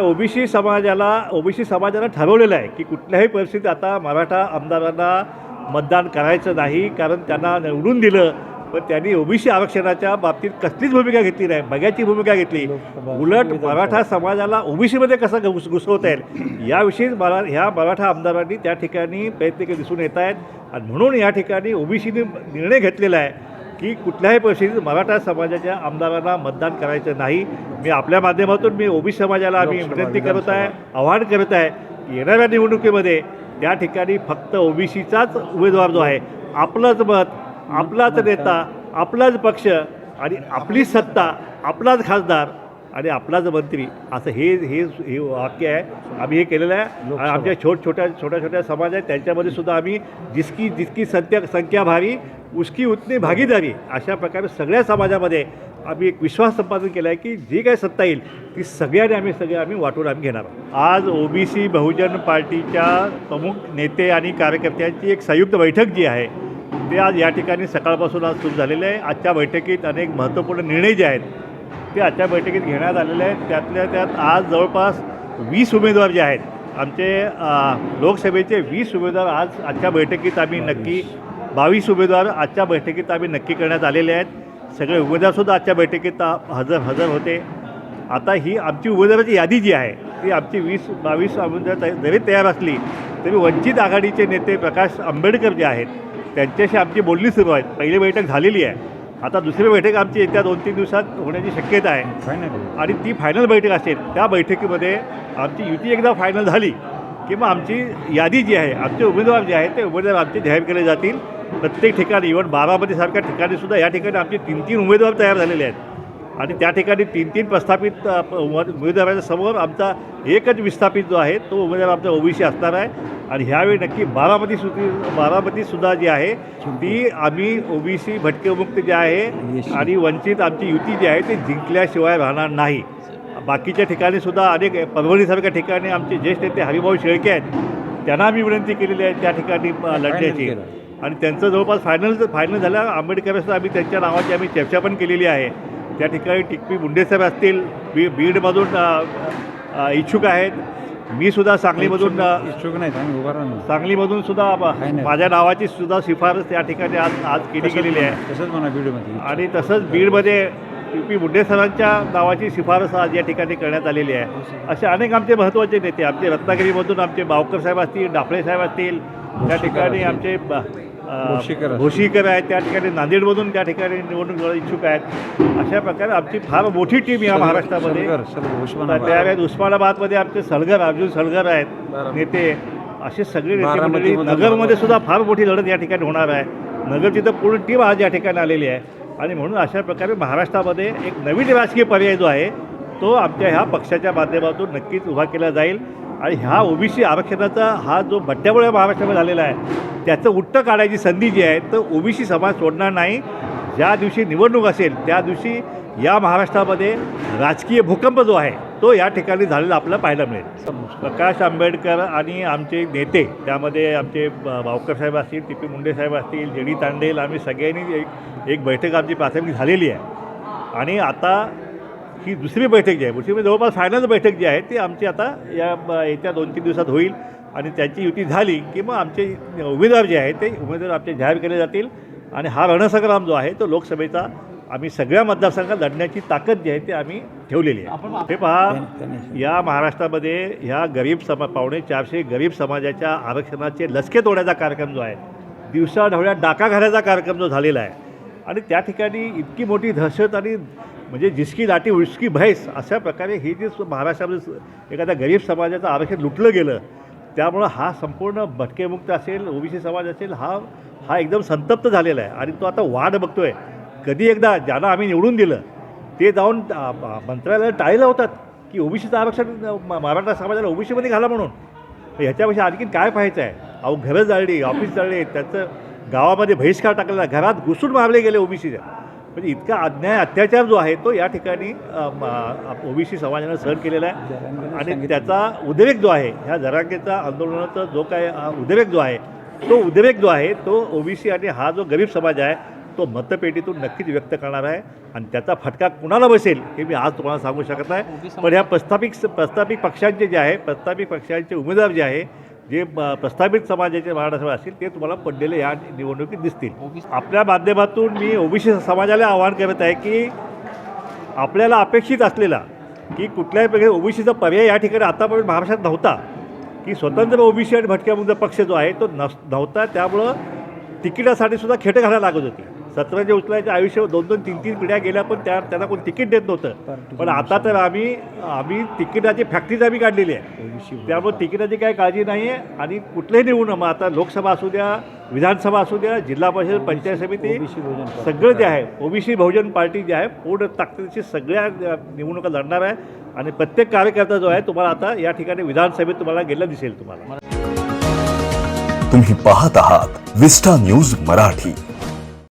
OBC समाजाला OBC समाजाला ठरवलेलं आहे की कुठल्याही परिस्थितीत आता मराठा आमदारांना मतदान करायचं नाही कारण त्यांना निवडून दिलं पण त्यांनी ओबीसी आरक्षणाच्या बाबतीत कसलीच भूमिका घेतली नाही बघ्याची भूमिका घेतली. उलट मराठा समाजाला ओबीसीमध्ये कसं घुस घुसवता येईल? याविषयी मरा ह्या मराठा आमदारांनी त्या ठिकाणी प्रयत्न दिसून येत आहेत. आणि म्हणून या ठिकाणी ओबीसीने निर्णय घेतलेला आहे. की कुठल्याही परिस्थितीत मराठा समाजाच्या आमदारांना मतदान करायचं नाही. मी आपल्या माध्यमातून मी ओबीसी समाजाला आम्ही विनंती करत आहे आवाहन करत आहे की येणाऱ्या निवडणुकीमध्ये त्या ठिकाणी फक्त ओबीसीचाच उमेदवार जो आहे आपलंच मत आपलाच नेता आपलाच पक्ष आणि आपलीच सत्ता आपलाच खासदार आणि आपलाच मंत्री असं हे हे हे वाक्य आहे. आम्ही हे केलेलं आहे. आमच्या छोट छोट्या छोट्या छोट्या समाज आहेत. त्यांच्यामध्ये सुद्धा आम्ही जिसकी जितकी संख्या संख्या भारी उसकी उतनी भागीदारी अशा प्रकारे सगळ्या समाजामध्ये आम्ही एक विश्वास संपादन केला आहे की जी काही सत्ता येईल ती सगळ्यांनी आम्ही सगळे आम्ही वाटून आम्ही घेणार आहोत. आज ओबीसी बहुजन पार्टीच्या प्रमुख नेते आणि कार्यकर्त्यांची एक संयुक्त बैठक जी आहे ते आज या ठिकाणी सकाळपासून आज सुरू झालेले आहे. आजच्या बैठकीत अनेक महत्त्वपूर्ण निर्णय जे आहेत ते आजच्या बैठकीत घेण्यात आलेले आहेत. त्यातल्या त्यात आज जवळपास वीस उमेदवार जे आहेत आमचे लोकसभेचे वीस उमेदवार आज आजच्या बैठकीत आम्ही नक्की बावीस उमेदवार आजच्या बैठकीत आम्ही नक्की करण्यात आलेले आहेत. सगळे उमेदवारसुद्धा आजच्या बैठकीत हजर हजर होते. आता ही आमची उमेदवाराची यादी जी आहे ती आमची वीस बावीस उमेदवार जरी तयार असली तरी वंचित आघाडीचे नेते प्रकाश आंबेडकर जे आहेत त्यांच्याशी आमची बोलणी सुरू आहेत पहिली बैठक झालेली आहे. आता दुसरी बैठक आमची येत्या दोन तीन दिवसात होण्याची शक्यता आहे. आणि ती फायनल बैठक असेल त्या बैठकीमध्ये आमची युती एकदा फायनल झाली की मग आमची यादी जी आहे आमचे उमेदवार जे आहेत ते उमेदवार आमचे जाहीर केले जातील. प्रत्येक ठिकाणी इव्हन बारामतीसारख्या ठिकाणी सुद्धा या ठिकाणी आमचे तीन तीन उमेदवार तयार झालेले आहेत. आणि त्या ठिकाणी तीन तीन प्रस्थापित उमेदवाराच्या समोर आमचा एकच विस्थापित जो आहे तो उमेदवार आमचा ओबीसी असणार आहे. आणि ह्यावेळी नक्की बारामती सुद्धी बारामतीसुद्धा जी आहे ती आम्ही ओबीसी भटकेमुक्त जे आहे आणि वंचित आमची युती जी आहे ती जिंकल्याशिवाय राहणार नाही. बाकीच्या ठिकाणी सुद्धा अनेक परभणीसारख्या ठिकाणी आमचे ज्येष्ठ नेते हरिभाऊ शेळके आहेत त्यांना आम्ही विनंती केलेली आहे त्या ठिकाणी लढण्याची. आणि त्यांचं जवळपास फायनल फायनल झालं आंबेडकरचं आम्ही त्यांच्या नावाची आम्ही चर्चा पण केलेली आहे. त्या ठिकाणी टिकपी मुंडेसाहेब असतील बी बीडमधून इच्छुक आहेत. मी सुद्धा सांगलीमधून इच्छुक राहणार. सांगलीमधून सुद्धा. माझ्या नावाची सुद्धा शिफारस त्या ठिकाणी आज आज केली गेलेली आहे. तसंच म्हणा व्हिडिओमध्ये आणि तसंच बीडमध्ये पी मुंडे सरांच्या नावाची शिफारस आज या ठिकाणी करण्यात आलेली आहे. असे अनेक आमचे महत्त्वाचे नेते आमचे रत्नागिरीमधून आमचे बावकर साहेब असतील डाफळे साहेब असतील त्या ठिकाणी आमचे भोशीकर आहेत त्या ठिकाणी नांदेडमधून त्या ठिकाणी निवडणूक लढत इच्छुक आहेत. अशा प्रकारे आमची फार मोठी टीम या महाराष्ट्रामध्ये. त्यावेळेस उस्मानाबादमध्ये आमचे सलगर अर्जुन सलगर आहेत. नेते असे सगळे नेते मंडळी नगरमध्ये सुद्धा फार मोठी लढत या ठिकाणी होणार आहे. नगरची तर पूर्ण टीम आज या ठिकाणी आलेली आहे. आणि म्हणून अशा प्रकारे महाराष्ट्रामध्ये एक नवीन राजकीय पर्याय जो आहे तो आमच्या ह्या पक्षाच्या माध्यमातून नक्कीच उभा केला जाईल. आणि ह्या ओबीसी आरक्षणाचा हा जो भट्ट्यामुळे महाराष्ट्रामध्ये झालेला आहे त्याचं उट्ट काढायची संधी जी आहे तर ओबीसी समाज सोडणार नाही. ज्या दिवशी निवडणूक असेल त्या दिवशी या महाराष्ट्रामध्ये राजकीय भूकंप जो आहे तो या ठिकाणी झालेला आपल्याला पाहायला मिळेल. प्रकाश आंबेडकर आणि आमचे नेते त्यामध्ये आमचे भावकर साहेब असतील टी पी मुंडे साहेब असतील जे डी तांडेल आम्ही सगळ्यांनी एक एक बैठक आमची प्राथमिक झालेली आहे. आणि आता ही दुसरी बैठक जी आहे दुसरी जवळपास फायनल बैठक जी आहे ती आमची आता या येत्या दोन तीन दिवसात होईल. आणि त्याची युती झाली की मग आमचे उमेदवार जे आहेत ते उमेदवार आमचे जाहीर केले जातील. आणि हा रणसंग्राम जो आहे तो लोकसभेचा आम्ही सगळ्या मतदारसंघात लढण्याची ताकद जी आहे ती आम्ही ठेवलेली आहे. हे पहा या महाराष्ट्रामध्ये ह्या गरीब समा पावणे चारशे गरीब समाजाच्या आरक्षणाचे लसके तोडायचा कार्यक्रम जो आहे दिवसा ढवळ्या डाका घालायचा कार्यक्रम जो झालेला आहे. आणि त्या ठिकाणी इतकी मोठी दहशत आणि म्हणजे जिसकी दाटी उचकी भैस अशा प्रकारे हे जे महाराष्ट्रामध्ये एखाद्या गरीब समाजाचं आरक्षण लुटलं गेलं त्यामुळं हा संपूर्ण भटकेमुक्त असेल ओबीसी समाज असेल हा हा एकदम संतप्त झालेला आहे. आणि तो आता वाढ बघतोय. कधी एकदा ज्यांना आम्ही निवडून दिलं ते जाऊन मंत्रालयाला टाळी लावतात की ओबीसीचं आरक्षण म- मराठा समाजाला ओबीसीमध्ये घाला म्हणून. ह्याच्यापेक्षा आणखीन काय पाहायचं आहे? अहो घरं जाळली ऑफिस जाळले त्याचं गावामध्ये बहिष्कार टाकलेला घरात घुसून मारले गेले ओबीसीच्या म्हणजे इतका अन्याय अत्याचार जो आहे तो या ठिकाणी ओबीसी समाजानं सहन केलेला आहे. आणि त्याचा उद्रेक जो आहे ह्या जरांगेचा आंदोलनाचा जो काय उद्रेक जो आहे तो उद्रेक जो आहे तो ओबीसी आणि हा जो गरीब समाज आहे तो मतपेटीतून नक्कीच व्यक्त करणार आहे. आणि त्याचा फटका कुणाला बसेल हे मी आज तुम्हाला सांगू शकत नाही. पण ह्या प्रस्थापित प्रस्थापित पक्षांचे जे आहे प्रस्थापित पक्षांचे उमेदवार जे आहे जे प्रस्थापित समाजाचे महाराष्ट्रात असतील ते तुम्हाला पडलेले या निवडणुकीत दिसतील. आपल्या माध्यमातून मी ओबीसी समाजाला आवाहन करत आहे की आपल्याला अपेक्षित असलेला की कुठल्याही प्रकारे ओबीसीचा पर्याय या ठिकाणी आतापर्यंत महाराष्ट्रात नव्हता की स्वतंत्र ओबीसी आणि भटक्या मुक्त पक्ष जो आहे तो नस नव्हता. त्यामुळं तिकिटासाठी सुद्धा खेटं घालायला लागत होती. सतराचे उचलायचे आयुष्य दोन दोन तीन तीन पिढ्या गेल्या पण त्या त्यांना कोण तिकीट देत नव्हतं. पण आता तर आम्ही आम्ही तिकिटाची फॅक्टरीच आम्ही काढलेली आहे. ओबीसी त्यामुळे तिकिटाची काही काळजी नाही आहे आणि कुठलंही निवडून मग आता लोकसभा असू द्या विधानसभा असू द्या जिल्हा परिषद पंचायत समिती. सगळं जे आहे ओबीसी बहुजन पार्टी जे आहे पूर्ण ताकदीची सगळ्या निवडणुका लढणार आहे आणि प्रत्येक कार्यकर्ता जो आहे तुम्हाला आता या ठिकाणी विधानसभेत तुम्हाला गेलं दिसेल तुम्हाला. तुम्ही पाहत आहात विस्टा न्यूज मराठी.